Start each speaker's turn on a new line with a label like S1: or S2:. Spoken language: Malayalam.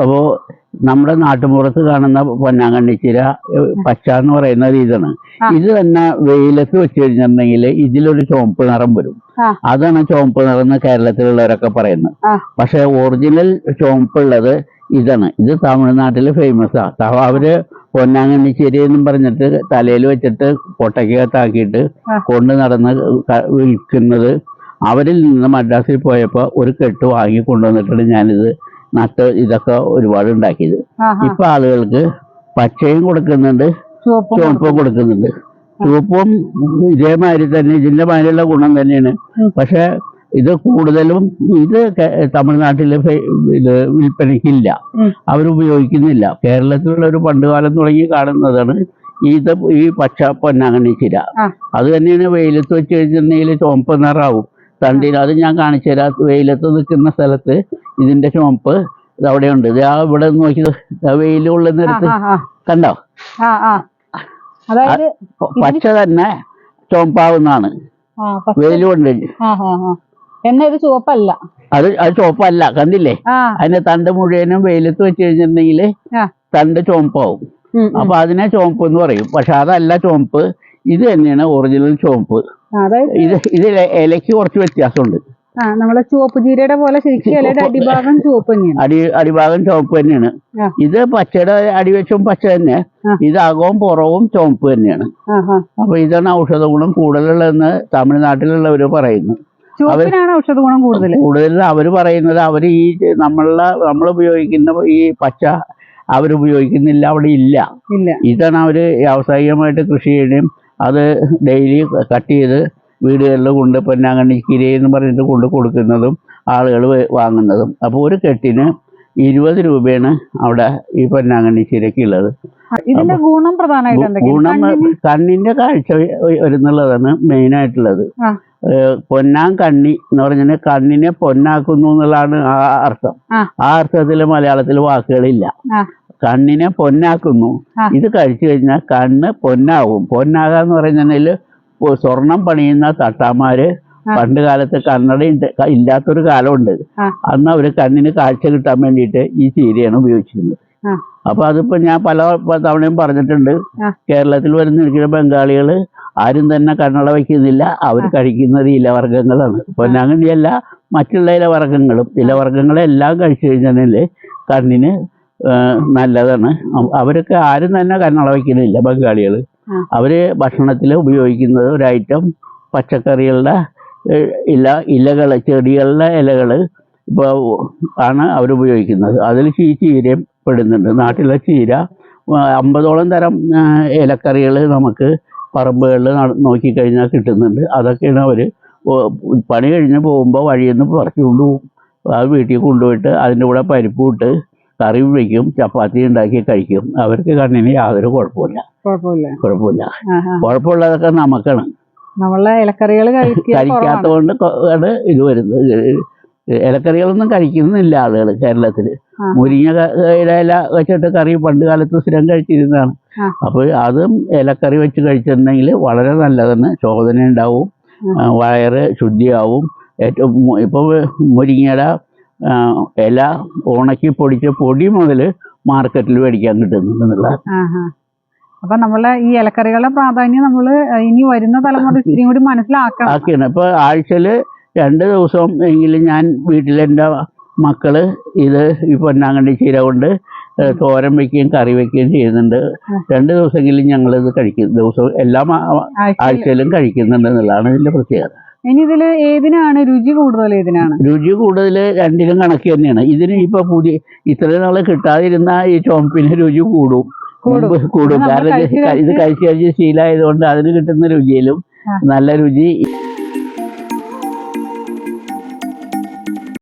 S1: അപ്പോ നമ്മുടെ നാട്ടുമ്പുറത്ത് കാണുന്ന പൊന്നാങ്കണ്ണിച്ചിര പച്ച എന്ന് പറയുന്ന ഒരു ഇതാണ്. ഇത് തന്നെ വെയിലത്ത് വെച്ച് കഴിഞ്ഞിട്ടുണ്ടെങ്കിൽ ഇതിലൊരു ചുവപ്പ് നിറം വരും അതാണ് ചുവപ്പ് നിറം എന്ന് കേരളത്തിലുള്ളവരൊക്കെ പറയുന്നത്. പക്ഷെ ഒറിജിനൽ ചുവപ്പുള്ളത് ഇതാണ് ഇത് തമിഴ്നാട്ടിൽ ഫേമസ് ആ അവർ പൊന്നാങ്കണ്ണിച്ചേരി എന്നും പറഞ്ഞിട്ട് തലയിൽ വെച്ചിട്ട് പൊട്ടക്കകത്താക്കിയിട്ട്. കൊണ്ട് നടന്ന് വിൽക്കുന്നത് അവരിൽ നിന്ന് മദ്രാസിൽ പോയപ്പോൾ ഒരു കെട്ട് വാങ്ങി കൊണ്ടുവന്നിട്ടാണ് ഞാനിത് നട്ട് ഇതൊക്കെ ഒരുപാട് ഉണ്ടാക്കിയത്. ഇപ്പൊ ആളുകൾക്ക് പച്ചയും കൊടുക്കുന്നുണ്ട്
S2: ചുവപ്പും
S1: കൊടുക്കുന്നുണ്ട്. ചുവപ്പും ഇതേമാതിരി തന്നെ ഇതിന്റെ മാതിരിയുള്ള ഗുണം തന്നെയാണ്. പക്ഷെ ഇത് കൂടുതലും ഇത് തമിഴ്നാട്ടിൽ ഇത് വിൽപ്പനയ്ക്കില്ല. അവരുപയോഗിക്കുന്നില്ല. കേരളത്തിലുള്ള ഒരു പണ്ട് കാലം തുടങ്ങി കാണുന്നതാണ് ഇത് ഈ പച്ച പൊന്നാങ്കണ്ണി ചിര. അത് തന്നെയാണ് വെയിലത്ത് വെച്ച് കഴിഞ്ഞിട്ടുണ്ടെങ്കിൽ ചുവപ്പ് നിറാവും തണ്ടിൽ അത് ഞാൻ കാണിച്ചു തരാം. വെയിലത്ത് നിൽക്കുന്ന സ്ഥലത്ത് ഇതിന്റെ ചുമപ്പ് ഇത് അവിടെയുണ്ട്. ഇത് ആ ഇവിടെ നോക്കി
S2: വെയിലുള്ള നേരത്ത്.
S1: കണ്ടോ? പച്ച തന്നെ ചുവപ്പാവുന്നതാണ്.
S2: വെയിലുണ്ട്. എന്നാ ഇത് ചുവപ്പല്ല.
S1: അത് അത് ചുവപ്പല്ല. കണ്ടില്ലേ? അതിന്റെ തണ്ട് മുഴുവനും വെയിലത്ത് വെച്ച് കഴിഞ്ഞിട്ടുണ്ടെങ്കിൽ തണ്ട് ചുവപ്പാവും. അപ്പൊ അതിനെ ചുവപ്പ് എന്ന് പറയും. പക്ഷെ അതല്ല ചുവപ്പ്. ഇത് തന്നെയാണ് ഒറിജിനൽ ചുവപ്പ്. ഇത് ഇതിൽ ഇലയ്ക്ക് കുറച്ച് വ്യത്യാസമുണ്ട്.
S2: ആ നമ്മളെ ചുവപ്പ് ജീരയുടെ പോലെ ശരിക്കും ഇലയുടെ അടിഭാഗം ചുവപ്പ് തന്നെയാണ്.
S1: അടി അടിഭാഗം ചുവപ്പ് തന്നെയാണ്. ഇത് പച്ചയുടെ അടിവശവും പച്ച തന്നെ. ഇത് അകവും പുറവും ചുവപ്പ് തന്നെയാണ്. അപ്പൊ ഇതാണ് ഔഷധ ഗുണം കൂടുതലുള്ളതെന്ന് തമിഴ്നാട്ടിലുള്ളവർ പറയുന്നു.
S2: ചുവപ്പിനാണ് ഔഷധ ഗുണം കൂടുതൽ.
S1: കൂടുതൽ അവർ പറയുന്നത് അവർ ഈ നമ്മളുടെ നമ്മൾ ഉപയോഗിക്കുന്ന ഈ പച്ച അവരുപയോഗിക്കുന്നില്ല അവിടെ ഇല്ല.
S2: ഇല്ല.
S1: ഇതാണ് അവർ വ്യാവസായികമായിട്ട് കൃഷി ചെയ്യുകയും അത് ഡെയിലി കട്ട് ചെയ്ത് വീടുകളിൽ കൊണ്ട് പൊന്നാങ്കണ്ണി കിരി എന്ന് പറഞ്ഞിട്ട് കൊണ്ട് കൊടുക്കുന്നതും ആളുകൾ വാങ്ങുന്നതും. അപ്പോൾ ഒരു കെട്ടിന് ഇരുപത് രൂപയാണ് അവിടെ ഈ പൊന്നാങ്കണ്ണി ചിരക്ക്
S2: ഇതിന്റെ ഗുണം പ്രധാനമായിട്ട്
S1: ഗുണം കണ്ണിന്റെ കാഴ്ച വരുന്നുള്ളതാണ് മെയിൻ
S2: ആയിട്ടുള്ളത്
S1: പൊന്നാൻ കണ്ണി എന്ന് പറഞ്ഞാൽ കണ്ണിനെ പൊന്നാക്കുന്നു എന്നുള്ളതാണ് ആ അർത്ഥം.
S2: ആ.
S1: അർത്ഥത്തിൽ മലയാളത്തിൽ വാക്കുകളില്ല. കണ്ണിനെ പൊന്നാക്കുന്നു. ഇത് കഴിച്ചു കഴിഞ്ഞാൽ കണ്ണ് പൊന്നാകും. പൊന്നാകാന്ന് പറഞ്ഞാൽ സ്വർണം പണിയുന്ന തട്ടാമാര്. പണ്ട് കാലത്ത് കണ്ണട ഇല്ലാത്തൊരു കാലമുണ്ട്. അന്ന് അവർ കണ്ണിന് കാഴ്ച കിട്ടാൻ വേണ്ടിയിട്ട് ഈ ചീരയാണ് ഉപയോഗിച്ചിരുന്നത്. അപ്പൊ അതിപ്പോ ഞാൻ പല തവണയും പറഞ്ഞിട്ടുണ്ട്. കേരളത്തിൽ വരുന്ന വരുന്നിരിക്കുന്ന ബംഗാളികൾ ആരും തന്നെ കണ്ണട വയ്ക്കുന്നില്ല. അവർ.
S2: കഴിക്കുന്നത്
S1: ഇലവർഗങ്ങളാണ് ഇലവർഗങ്ങളാണ്. പൊന്നാങ്കണ്ണിയല്ല മറ്റുള്ള ഇലവർഗങ്ങളും ഇലവർഗങ്ങളെല്ലാം കഴിച്ചു കഴിഞ്ഞാൽ കണ്ണിന് നല്ലതാണ്. അവരൊക്കെ ആരും തന്നെ കണ്ണട വയ്ക്കുന്നില്ല ബംഗാളികൾ
S2: അവർ
S1: അവർ ഭക്ഷണത്തിൽ ഉപയോഗിക്കുന്നത് ഒരു ഐറ്റം പച്ചക്കറികളുടെ ഇല ഇലകൾ ചെടികളുടെ ഇലകൾ ഇപ്പോൾ ആണ് അവർ ഉപയോഗിക്കുന്നത്. അതിൽ ഈ ചീരയും പെടുന്നുണ്ട്. നാട്ടിലെ ചീര അമ്പതോളം തരം ഇലക്കറികൾ നമുക്ക് പറമ്പുകളിൽ നോക്കിക്കഴിഞ്ഞാൽ കിട്ടുന്നുണ്ട്. അതൊക്കെയാണ് അവർ പണി കഴിഞ്ഞ് പോകുമ്പോൾ വഴിയിൽ നിന്ന് പറിച്ചുകൊണ്ട് പോകും അത് വീട്ടിൽ കൊണ്ടുപോയിട്ട് അതിന്റെ കൂടെ പരിപ്പ് ഇട്ട് കറി വയ്ക്കും ചപ്പാത്തി ഉണ്ടാക്കി കഴിക്കും. അവർക്ക് കണ്ണിന് യാതൊരു കുഴപ്പമില്ല.
S2: കുഴപ്പമില്ല.
S1: കുഴപ്പമുള്ളതൊക്കെ നമുക്കാണ്.
S2: നമ്മളെ ഇലക്കറികൾ
S1: കഴിക്കാത്തതുകൊണ്ട് ആണ് ഇത് വരുന്നത്. ഇലക്കറികളൊന്നും കഴിക്കുന്നില്ല ആളുകൾ കേരളത്തിൽ
S2: മുരിങ്ങ
S1: മുരിങ്ങയുടെ ഇല വെച്ചിട്ട് കറി പണ്ട് കാലത്ത് സ്ഥിരം കഴിച്ചിരുന്നതാണ്. അപ്പോൾ അതും ഇലക്കറി വെച്ച് കഴിച്ചിട്ടുണ്ടെങ്കിൽ വളരെ നല്ലതാണ് ശോധന ഉണ്ടാവും. വയറ് ശുദ്ധിയാവും. ഏറ്റവും ഇപ്പോൾ മുരിങ്ങയുടെ ഇല ഉണക്കി പൊടിച്ച പൊടി മുതൽ മാർക്കറ്റിൽ മേടിക്കാൻ കിട്ടുന്നുണ്ടെന്നുള്ള
S2: ആ, ആ. അപ്പൊ നമ്മളെ ഈ ഇലക്കറികളുടെ പ്രാധാന്യം നമ്മൾ ഇനി വരുന്ന തലമുറ ഇത്രയും കൂടി മനസ്സിലാക്കണം.
S1: ആക്കിയാണ്. ഇപ്പോൾ ആഴ്ചയിൽ രണ്ട് ദിവസം എങ്കിലും ഞാൻ വീട്ടിലെന്റെ മക്കൾ ഇത് ഈ പൊന്നാങ്കണ്ണി ചീര കൊണ്ട് തോരൻ വെക്കുകയും കറി വെക്കുകയും ചെയ്യുന്നുണ്ട്. രണ്ട് ദിവസമെങ്കിലും ഞങ്ങൾ ഇത് കഴിക്കും. ദിവസവും എല്ലാ
S2: ആഴ്ചയിലും.
S1: കഴിക്കുന്നുണ്ട് എന്നുള്ളതാണ് ഇതിന്റെ പ്രത്യേകത.
S2: ഇനി ഇതിൽ ഏതിനാണ് രുചി കൂടുതൽ ഏതിനാണ്?
S1: രുചി കൂടുതൽ രണ്ടിലും കണക്ക് തന്നെയാണ്. ഇതിന് ഇപ്പൊ പുതിയ ഇത്രയും നാളെ കിട്ടാതിരുന്ന ഈ ചോമ്പിന് രുചി കൂടും.
S2: കൂടും.
S1: കാരണം ഇത്
S2: കഴിച്ച്
S1: ക- ഇത് കഴിച്ച് കഴിച്ച് ശീലമായതുകൊണ്ട് അതിന് കിട്ടുന്ന രുചിയിലും നല്ല രുചി